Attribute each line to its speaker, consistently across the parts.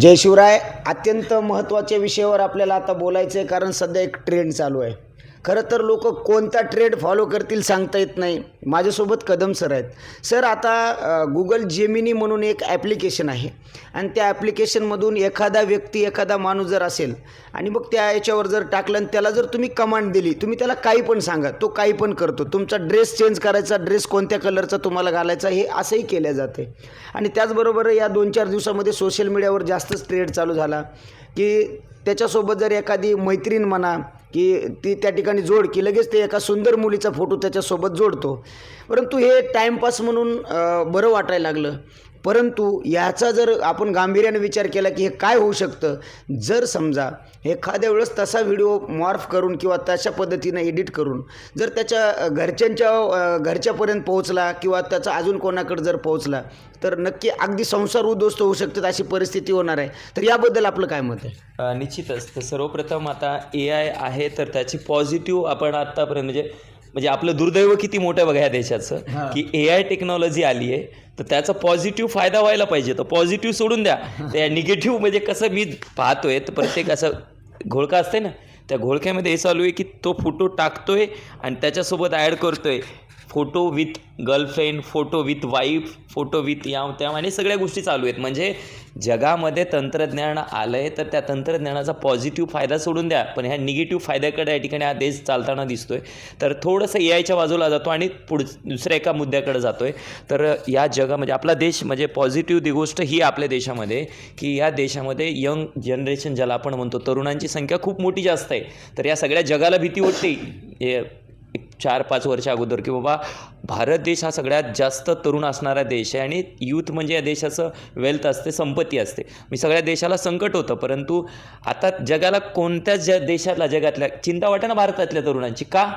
Speaker 1: जय शिवराय. अत्यंत महत्त्वाच्या विषयावर आपल्याला आता बोलायचं आहे कारण सध्या एक ट्रेंड चालू आहे. खरं तर लोक कोणता ट्रेड फॉलो करतील सांगता येत नाही. माझ्यासोबत कदम सर आहेत. सर आता गुगल जेमिनी म्हणून एक ॲप्लिकेशन आहे. आणि त्या ॲप्लिकेशनमधून एखादा व्यक्ती एखादा माणूस जर असेल आणि मग त्या याच्यावर जर टाकलं आणि त्याला जर तुम्ही कमांड दिली तुम्ही त्याला काही पण सांगा. तो काही पण करतो. तुमचा ड्रेस चेंज करायचा ड्रेस कोणत्या कलरचा तुम्हाला घालायचा हे असंही केलं जाते. आणि त्याचबरोबर या दोन चार दिवसामध्ये सोशल मीडियावर जास्तच ट्रेड चालू झाला. की त्याच्यासोबत जर एखादी मैत्रीण म्हणा की ती त्या ठिकाणी जोड की लगेच ते एका सुंदर मुलीचा फोटो त्याच्यासोबत जोडतो. परंतु हे टाईमपास म्हणून बरं वाटायला लागलं. परंतु याचा जर आपण गांभीर्याने विचार केला की हे काय होऊ शकतं? जर समजा एखाद्या वेळेस तसा व्हिडिओ मॉर्फ करून किंवा तशा पद्धतीनं एडिट करून जर त्याच्या घरच्यांच्या घरच्यापर्यंत पोहोचला किंवा त्याचा अजून कोणाकडे जर पोहोचला तर नक्की अगदी संसार उद्ध्वस्त होऊ शकतात अशी परिस्थिती होणार आहे. तर याबद्दल आपलं काय मत आहे?
Speaker 2: निश्चितच. तर सर्वप्रथम आता ए आय आहे तर त्याची पॉझिटिव्ह आपण आत्तापर्यंत म्हणजे म्हणजे आपलं दुर्दैव किती मोठं आहे बघा या देशाचं की ए आय टेक्नॉलॉजी आली आहे तर त्याचा पॉझिटिव्ह फायदा व्हायला पाहिजे. तर पॉझिटिव्ह सोडून द्या. त्या निगेटिव्ह म्हणजे कसं मी पाहतोय तर प्रत्येक असं घोळका असते ना त्या घोळक्यामध्ये हे चालू आहे की तो फोटो टाकतोय आणि त्याच्यासोबत ॲड करतोय. Photo with girlfriend photo with wife photo with या त्या आणि सगळ्या गोष्टी चालू आहेत. म्हणजे जगामध्ये तंत्रज्ञान आलं आहे तर त्या तंत्रज्ञानाचा पॉझिटिव्ह फायदा सोडून द्या. पण ह्या निगेटिव्ह फायद्याकडे या ठिकाणी हा देश चालताना दिसतो आहे तर थोडंसं ए आयच्या बाजूला जातो आणि पुढ दुसऱ्या एका मुद्द्याकडे आहे तर या जगा म्हणजे आपला देश म्हणजे पॉझिटिव्ह दी गोष्ट ही आपल्या देशामध्ये की या देशामध्ये यंग जनरेशन ज्याला आपण म्हणतो तरुणांची संख्या खूप मोठी जास्त आहे. तर या सगळ्या जगाला भीती वाटते. हे चार पाच वर्षा अगोदर की बाबा भारत देश हा सगळ्यात जास्त तरुण असणारा देश आहे आणि यूथ म्हणजे या देशाचं वेल्थ असते संपत्ती असते. मी सगळ्या देशाला संकट होतं परंतु आता जगाला कोणत्याच ज देशातला जगातल्या चिंता वाटे ना भारतातल्या तरुणांची? का?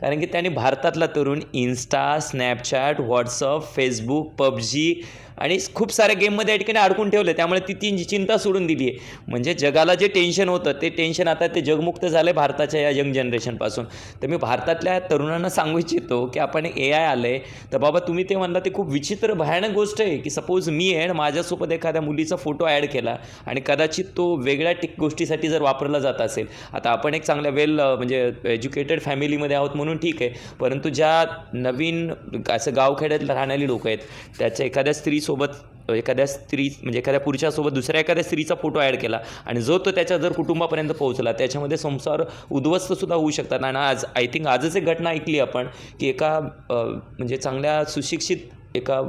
Speaker 2: कारण की त्यांनी भारतातला तरुण Insta Snapchat WhatsApp Facebook PUBG आणि खूप साऱ्या गेममध्ये या ठिकाणी अडकून ठेवले. त्यामुळे ती ती चिंता सोडून दिली आहे म्हणजे जगाला जे टेन्शन होतं ते टेन्शन आता ते जगमुक्त झालं आहे भारताच्या या यंग जनरेशनपासून तर मी भारतातल्या तरुणांना सांगू इच्छितो की आपण ए आय आलं आहे तर बाबा तुम्ही ते म्हणला ते खूप विचित्र भयानक गोष्ट आहे की सपोज मी आहे आणि माझ्यासोबत एखाद्या मुलीचा फोटो ॲड केला आणि कदाचित तो वेगळ्या टिक गोष्टीसाठी जर वापरला जात असेल. आता आपण एक चांगल्या वेल म्हणजे एज्युकेटेड फॅमिलीमध्ये आहोत म्हणून ठीक आहे. परंतु ज्या नवीन असं गावखेड्यात राहणारी लोक आहेत त्याच्या एखाद्या स्त्री स्त्रीसोबत एखाद्या स्त्री म्हणजे एखाद्या पुरुषासोबत दुसऱ्या एखाद्या स्त्रीचा फोटो ॲड केला आणि जो तो त्याच्या जर कुटुंबापर्यंत पोहोचला त्याच्यामध्ये संसार उद्ध्वस्तसुद्धा होऊ शकतात. आणि आज आय थिंक आजच एक घटना ऐकली आपण की एका म्हणजे चांगल्या सुशिक्षित एका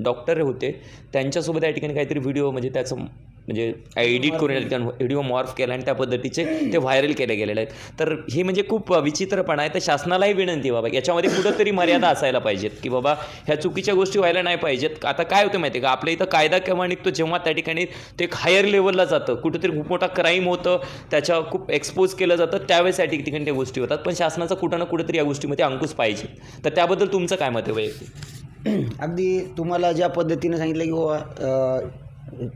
Speaker 2: डॉक्टर होते. त्यांच्यासोबत या ठिकाणी काहीतरी व्हिडिओ म्हणजे त्याचं म्हणजे एडिट करून या व्हिडिओ मॉर्फ केला आणि त्या पद्धतीचे ते व्हायरल केले गेलेले आहेत. तर हे म्हणजे खूप विचित्रपणा आहे. तर शासनालाही विनंती बाबा याच्यामध्ये कुठंतरी मर्यादा असायला पाहिजेत. की बाबा ह्या चुकीच्या गोष्टी व्हायला नाही पाहिजेत. आता काय होतं माहिती आहे का? आपल्या इथं कायदा केव्हा निघतो जेव्हा त्या ठिकाणी ते एक हायर लेवलला जातं. कुठंतरी खूप मोठा क्राईम होतं. त्याच्या खूप एक्सपोज केलं जातं. त्यावेळेस या ठिकाणी त्या गोष्टी होतात. पण शासनाचा कुठं ना कुठंतरी या गोष्टीमध्ये अंकुश पाहिजे. तर त्याबद्दल तुमचं काय मत आहे वैयक्तिक?
Speaker 1: अगदी तुम्हाला ज्या पद्धतीने सांगितलं की बाबा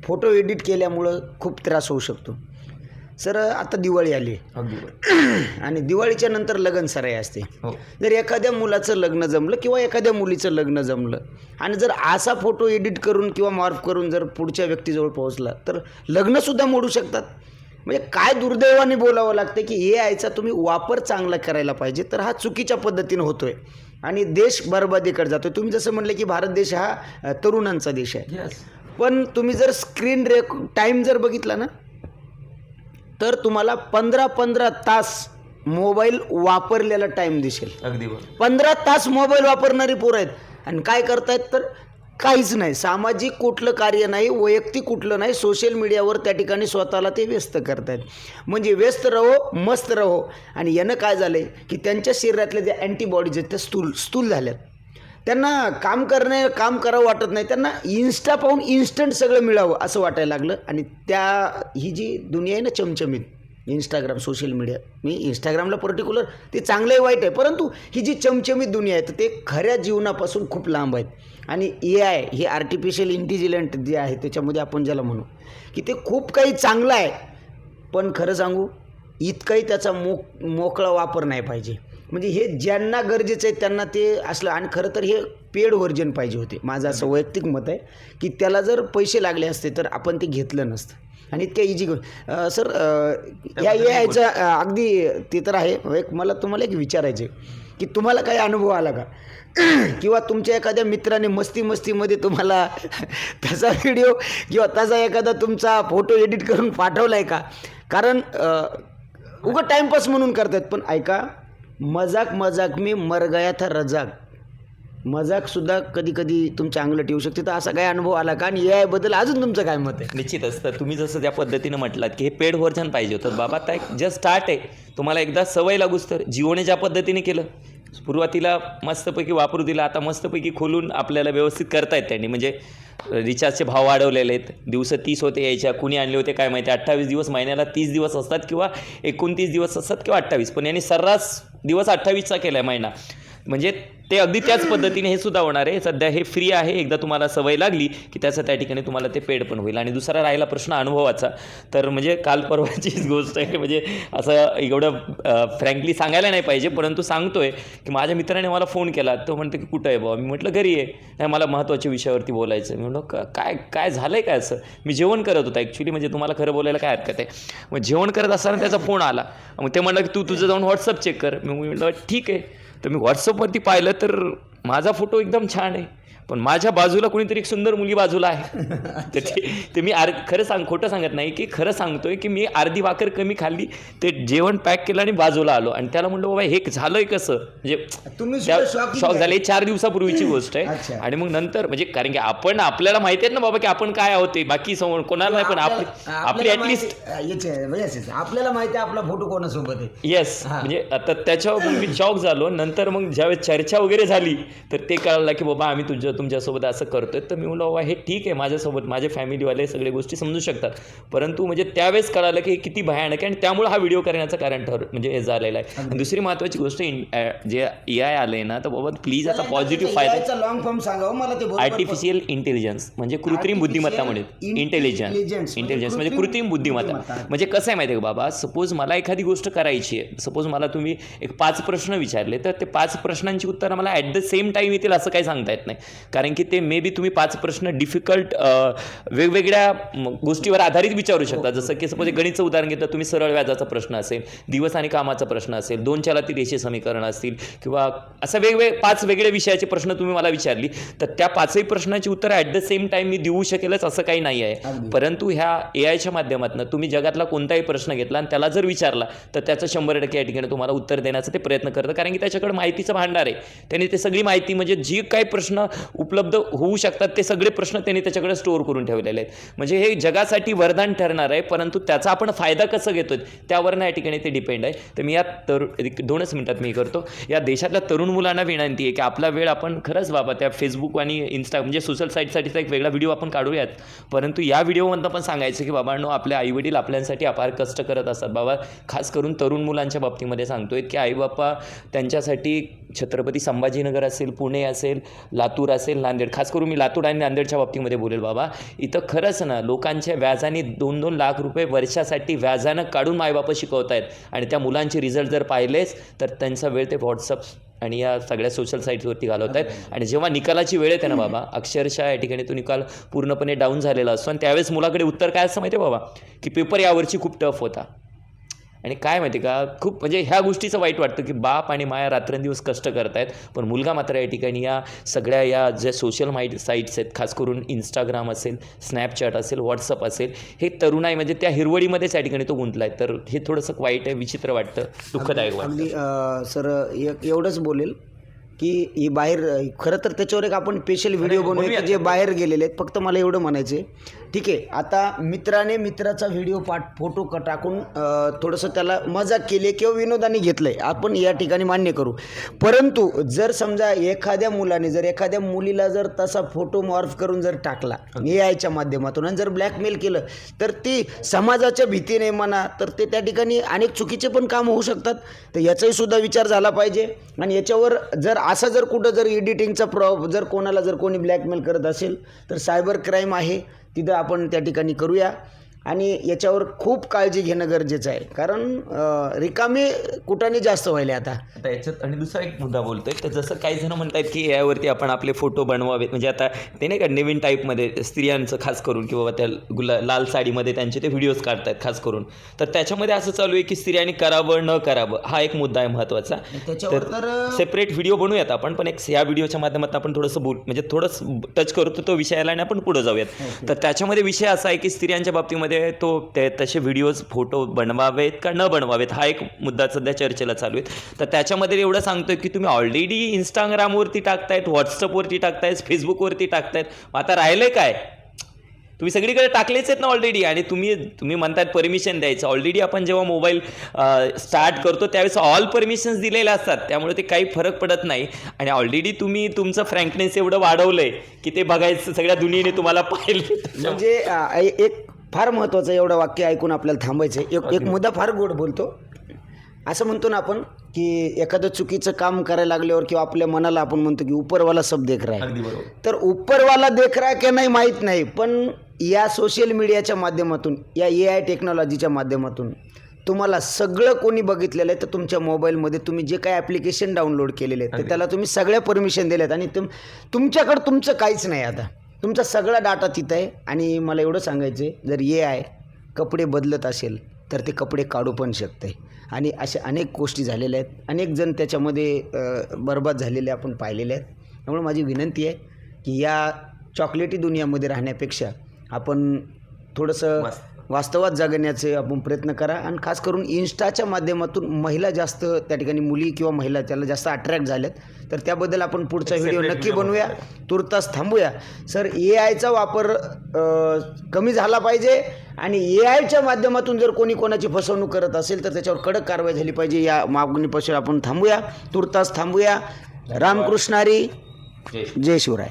Speaker 1: फोटो एडिट केल्यामुळं खूप त्रास होऊ शकतो. सर आता दिवाळी आली. आणि दिवाळीच्या नंतर लग्न सराई असते.
Speaker 2: हो.
Speaker 1: जर एखाद्या मुलाचं लग्न जमलं किंवा एखाद्या मुलीचं लग्न जमलं आणि जर असा फोटो एडिट करून किंवा मॉर्फ करून जर पुढच्या व्यक्तीजवळ पोहोचला तर लग्नसुद्धा मोडू शकतात. म्हणजे काय दुर्दैवाने बोलावं लागतं की ए आयचा तुम्ही वापर चांगला करायला पाहिजे तर हा चुकीच्या पद्धतीनं होतोय. आणि देश बरबादीकडे जातोय. तुम्ही जसं म्हणले की भारत देश हा तरुणांचा देश आहे. पण तुम्ही जर स्क्रीन रेक टाईम जर बघितला ना तर तुम्हाला पंधरा पंधरा तास मोबाईल वापरलेला टाईम दिसेल.
Speaker 2: अगदी बरोबर.
Speaker 1: पंधरा तास मोबाईल वापरणारी पोरं आहेत. आणि काय करतायत तर काहीच नाही. सामाजिक कुठलं कार्य नाही वैयक्तिक कुठलं नाही सोशल मीडियावर त्या ठिकाणी स्वतःला ते व्यस्त करतायत. म्हणजे व्यस्त रहो मस्त रहो. आणि यानं काय झालं आहे की त्यांच्या शरीरातले जे अँटीबॉडीज आहेत त्या स्थूल स्थूल झाल्यात. त्यांना काम करणे काम करावं वाटत नाही. त्यांना इन्स्टा पाहून इन्स्टंट सगळं मिळावं असं वाटायला लागलं. आणि त्या ही जी दुनिया आहे ना चमचमीत इंस्टाग्राम सोशल मीडिया मी इंस्टाग्रामला पर्टिक्युलर ते चांगलं आहे वाईट आहे. परंतु ही जी चमचमीत दुनिया आहे तर ते खऱ्या जीवनापासून खूप लांब आहेत. आणि ए आय हे आर्टिफिशियल इंटेलिजंट जे आहे त्याच्यामध्ये आपण ज्याला म्हणू की ते खूप काही चांगलं आहे. पण खरं सांगू इतकाही त्याचा मोक मोकळा वापर नाही पाहिजे. म्हणजे हे ज्यांना गरजेचं आहे त्यांना ते असलं. आणि खरं तर हे पेड व्हर्जन पाहिजे होते. माझं असं वैयक्तिक मत आहे की त्याला जर पैसे लागले असते तर आपण ते घेतलं नसतं. आणि इतक्या इजी सर या ए आयचं अगदी ते तर आहे. एक मला तुम्हाला एक विचारायचं आहे की तुम्हाला काही अनुभव आला का? किंवा तुमच्या एखाद्या मित्राने मस्ती मस्तीमध्ये तुम्हाला तसा व्हिडिओ किंवा तसा एखादा तुमचा फोटो एडिट करून पाठवला आहे का? कारण उगं टाईमपास म्हणून करतात पण ऐका मजाक मजाक मी मर गया था रजाक. मजाकसुद्धा कधी कधी तुमच्या अंगलट येऊ शकते तर असा काय अनुभव आला का? आणि ए अजून तुमचं काय मत आहे?
Speaker 2: निश्चितच तर तुम्ही जसं त्या पद्धतीनं म्हटलात की हे पेड व्हर्जन पाहिजे होतं. बाबा त्या जस्ट स्टार्ट आहे. तुम्हाला एकदा सवय लागूच तर. जिओने ज्या पद्धतीने केलं सुरुवातीला मस्तपैकी वापरू दिला आता मस्तपैकी खोलून आपल्याला व्यवस्थित करतायत त्यांनी. म्हणजे रिचार्जचे भाव वाढवलेले आहेत. दिवस तीस होते यायच्या कुणी आणले होते काय माहिती अठ्ठावीस दिवस महिन्याला तीस दिवस असतात किंवा एकोणतीस दिवस असतात किंवा अठ्ठावीस. पण यांनी सर्रास दिवस अठ्ठावीसचा केला आहे महिना. म्हणजे ते अगदी त्याच पद्धतीने हे सुद्धा होणार आहे. सध्या हे फ्री आहे. एकदा तुम्हाला सवय लागली की त्याचं त्या ठिकाणी तुम्हाला ते पेड पण होईल. आणि दुसरा राहिला प्रश्न अनुभवाचा. तर म्हणजे काल परवाचीच गोष्ट आहे. म्हणजे असं एवढं फ्रँकली सांगायला नाही पाहिजे. परंतु सांगतोय की माझ्या मित्राने मला फोन केला. तो म्हणतो की कुठं आहे बाबा मी म्हटलं घरी आहे. नाही मला महत्त्वाच्या विषयावरती बोलायचं मी म्हणलं काय काय झालं आहे काय असं? मी जेवण करत होता. ॲक्च्युली म्हणजे तुम्हाला खरं बोलायला काय हरकत आहे? मग जेवण करत असताना त्याचा फोन आला. मग ते म्हणलं की तू तुझं जाऊन व्हॉट्सअप चेक कर. मी म्हटलं ठीक आहे. तर मी व्हॉट्सअपवरती पाहिलं तर माझा फोटो एकदम छान आहे. पण माझ्या बाजूला कोणीतरी एक सुंदर मुली बाजूला आहे. तर ते ते मी आर खरं सांग खोटं सांगत नाही की खरं सांगतोय की मी अर्धी भाकर कमी खाल्ली ते जेवण पॅक केलं आणि बाजूला आलो. आणि त्याला म्हणलं बाबा हे झालंय कसं? म्हणजे
Speaker 1: तुम्ही
Speaker 2: शॉक. झाले. चार दिवसापूर्वीची गोष्ट. आहे. आणि मग नंतर म्हणजे कारण की आपण आपल्याला माहिती आहे ना बाबा की आपण काय आहोत बाकी समोर कोणाला नाही पण आपली आपली
Speaker 1: आहे. आपल्याला माहिती आहे आपला फोटो कोणासोबत आहे.
Speaker 2: येस. म्हणजे आता त्याच्यावर मी शॉक झालो. नंतर मग ज्यावेळेस चर्चा वगैरे झाली तर ते कळलं की बाबा आम्ही तुझ्या तुमच्यासोबत असं करतोय तर मी म्हणलं बाबा हे ठीक आहे माझ्यासोबत माझे फॅमिलीवाले सगळे गोष्टी समजू शकतात. परंतु म्हणजे त्यावेळेस कळालं की हे किती भयानक आहे आणि त्यामुळे हा व्हिडिओ करण्याचं कारण ठर म्हणजे हे झालेलं आहे. दुसरी महत्त्वाची गोष्ट जे ए आय आलं आहे ना तर बाबा प्लीज आता पॉझिटिव्ह फायदा
Speaker 1: लॉंग फॉर्म सांगा मला ते
Speaker 2: आर्टिफिशियल इंटेलिजन्स म्हणजे कृत्रिम बुद्धिमत्ता म्हणजे इंटेलिजन्स इंटेलिजन्स म्हणजे
Speaker 1: कृत्रिम
Speaker 2: बुद्धिमत्ता. म्हणजे कसं आहे माहिती आहे बाबा? सपोज मला एखादी गोष्ट करायची आहे. सपोज मला तुम्ही एक पाच प्रश्न विचारले तर ते पाच प्रश्नांची उत्तरं मला ॲट द सेम टाईम येतील असं काही सांगता येत नाही. कारण की ते मे बी तुम्ही पाच प्रश्न डिफिकल्ट वेगवेगळ्या गोष्टीवर आधारित विचारू शकता. जसं की सपोज गणितचं उदाहरण घेतलं तुम्ही सरळ व्याजाचा प्रश्न असेल दिवस आणि कामाचा प्रश्न असेल दोन चलातील रेषे समीकरण असतील किंवा असं वेगवेगळे पाच वेगळ्या विषयाचे प्रश्न तुम्ही मला विचारली तर त्या पाचही प्रश्नाची उत्तरं ॲट द सेम टाईम मी देऊ शकेलच असं काही नाही आहे. परंतु ह्या ए आयच्या माध्यमातून तुम्ही जगातला कोणताही प्रश्न घेतला आणि त्याला जर विचारला तर त्याचं शंभर टक्के या ठिकाणी तुम्हाला उत्तर देण्याचा ते प्रयत्न करतं. कारण की त्याच्याकडे माहितीचं भांडार आहे. त्याने ते सगळी माहिती म्हणजे जी काही प्रश्न उपलब्ध होऊ शकतात ते सगळे प्रश्न त्यांनी त्याच्याकडे स्टोअर करून ठेवलेले आहेत. म्हणजे हे जगासाठी वरदान ठरणार आहे परंतु त्याचा आपण फायदा कसं घेतो त्यावर या ठिकाणी ते डिपेंड आहे. तर मी या तर दोनच मिनटात मी करतो. या देशातल्या तरुण मुलांना विनंती आहे की आपला वेळ आपण खरंच बाबा त्या फेसबुक आणि इन्स्टा म्हणजे सोशल साईटसाठीचा एक वेगळा व्हिडिओ आपण काढूयात. परंतु या व्हिडिओमधनं पण सांगायचं की बाबांनो आपले आईवडील आपल्यासाठी अपार कष्ट करत असतात. बाबा खास करून तरुण मुलांच्या बाबतीमध्ये सांगतोय की आई बाप्पा त्यांच्यासाठी छत्रपती संभाजीनगर असेल पुणे असेल लातूर असेल नांदेड. खास करून मी लातूर आणि नांदेडच्या बाबतीमध्ये बोलेल बाबा. इथं खरंच ना लोकांच्या व्याजाने दोन दोन लाख रुपये वर्षासाठी व्याजानं काढून मायबापं शिकवत आहेत आणि त्या मुलांचे रिझल्ट जर पाहिलेच तर त्यांचा वेळ ते व्हॉट्सअप आणि या सगळ्या सोशल साईट्सवरती घालवत आहेत आणि जेव्हा निकालाची वेळ येते ना बाबा अक्षरशः या ठिकाणी तो निकाल पूर्णपणे डाऊन झालेला असतो. आणि त्यावेळेस मुलाकडे उत्तर काय असतं माहिती आहे बाबा? की पेपर यावर्षी खूप टफ होता. आणि काय माहिती का खूप म्हणजे ह्या गोष्टीचं वाईट वाटतं की बाप आणि माया रात्रंदिवस कष्ट करतायत पण मुलगा मात्र या ठिकाणी या सगळ्या या ज्या सोशल माहिती साईट्स आहेत खास करून इंस्टाग्राम असेल स्नॅपचॅट असेल व्हॉट्सअप असेल हे तरुणाई म्हणजे त्या हिरवळीमध्येच या ठिकाणी तो गुंतला आहे तर हे थोडंसं वाईट आहे विचित्र वाटतं दुःखदायक वाटतं.
Speaker 1: सर एवढंच बोलेल की ही बाहेर खरं तर त्याच्यावर एक आपण स्पेशल व्हिडिओ बनवूया जे बाहेर गेलेले आहेत फक्त मला एवढं म्हणायचं आहे ठीक आहे आता मित्राने मित्राचा व्हिडिओ पाठ फोटो क टाकून थोडंसं त्याला मजाक केली किंवा विनोदाने घेतलं आहे आपण या ठिकाणी मान्य करू. परंतु जर समजा एखाद्या मुलाने जर एखाद्या मुलीला जर तसा फोटो मॉर्फ करून जर टाकला ए आयच्या माध्यमातून आणि जर ब्लॅकमेल केलं तर ती समाजाच्या भीतीने म्हणा तर ते त्या ठिकाणी अनेक चुकीचे पण काम होऊ शकतात. तर याचाही सुद्धा विचार झाला पाहिजे. आणि याच्यावर जर असा जर कुठं जर एडिटिंगचा प्रॉ जर कोणाला जर कोणी ब्लॅकमेल करत असेल तर सायबर क्राईम आहे. तिथं आपण त्या ठिकाणी करूया. आणि याच्यावर खूप काळजी घेणं गरजेचं आहे. कारण रिकामे कुटाने जास्त व्हायले आता.
Speaker 2: आता याच्यात आणि दुसरा एक मुद्दा बोलतोय तर जसं काही जण म्हणतात की यावरती आपण आपले फोटो बनवावेत. म्हणजे आता ते नाही का नवीन टाईपमध्ये स्त्रियांचं खास करून किंवा त्या गुला लाल साडीमध्ये त्यांचे ते व्हिडिओज काढतायत खास करून. तर त्याच्यामध्ये असं चालू आहे की स्त्रियांनी करावं न करावं हा एक मुद्दा आहे महत्त्वाचा.
Speaker 1: त्याच्यावर तर
Speaker 2: सेपरेट व्हिडिओ बनवूयात आपण पण एक या व्हिडिओच्या माध्यमातून आपण थोडंसं बोल म्हणजे थोडंसं टच करतो तो विषयाला आणि आपण पुढे जाऊयात. तर त्याच्यामध्ये विषय असा आहे की स्त्रियांच्या बाबतीमध्ये तो ते तसे व्हिडिओज फोटो बनवावेत का न बनवावेत हा एक मुद्दा सध्या चर्चेला चालू आहे. तर त्याच्यामध्ये एवढं सांगतोय की तुम्ही ऑलरेडी इंस्टाग्रामवरती टाकतायत व्हॉट्सअपवरती टाकतायत फेसबुकवरती टाकतायत. मग आता राहिलं काय? तुम्ही सगळीकडे टाकलेच आहेत ना ऑलरेडी आणि तुम्ही तुम्ही म्हणतायत परमिशन द्यायचं. ऑलरेडी आपण जेव्हा मोबाईल स्टार्ट करतो त्यावेळेस ऑल परमिशन्स दिलेल्या असतात. त्यामुळे ते काही फरक पडत नाही. आणि ऑलरेडी तुम्ही तुमचं फ्रँकनेस एवढं वाढवलं आहे की ते बघायचं सगळ्या दुनियेने तुम्हाला पाहिलं.
Speaker 1: म्हणजे एक फार महत्त्वाचं एवढं वाक्य ऐकून आपल्याला थांबायचं आहे. एक एक मुद्दा फार गोड बोलतो. असं म्हणतो ना आपण की एखादं चुकीचं काम करायला लागल्यावर किंवा आपल्या मनाला आपण म्हणतो की उपरवाला सब देख रहा है तर उपरवाला देख रहा की नाही माहीत नाही पण या सोशल मीडियाच्या माध्यमातून या ए आय टेक्नॉलॉजीच्या माध्यमातून तुम्हाला सगळं कोणी बघितलेलं आहे तर तुमच्या मोबाईलमध्ये तुम्ही जे काही ॲप्लिकेशन डाउनलोड केलेले आहेत तर त्याला तुम्ही सगळ्या परमिशन दिल्यात आणि तुम तुमच्याकडं तुमचं काहीच नाही आता. तुमचा सगळा डाटा तिथं आहे आणि मला एवढं सांगायचं आहे जर ए आय कपडे बदलत असेल तर ते कपडे काढू पण शकते. आणि अशा अनेक गोष्टी झालेल्या आहेत. अनेक जण त्याच्यामध्ये बरबाद झालेले आपण पाहिलेले आहेत. त्यामुळे माझी विनंती आहे की या चॉकलेटी दुनियामध्ये राहण्यापेक्षा आपण थोडंसं वास्तवात जगण्याचे आपण प्रयत्न करा. आणि खास करून इन्स्टाच्या माध्यमातून महिला जास्त त्या ठिकाणी मुली किंवा महिला त्याला जास्त अट्रॅक्ट झाल्यात. तर त्याबद्दल आपण पुढचा व्हिडिओ नक्की बनवूया. तुर्तास थांबूया. सर ए आयचा वापर कमी झाला पाहिजे आणि ए आयच्या माध्यमातून जर कोणी कोणाची फसवणूक करत असेल तर त्याच्यावर कडक कारवाई झाली पाहिजे. या मागणीपासून आपण थांबूया. तुर्तास थांबूया. रामकृष्णारी. जय शिवराय.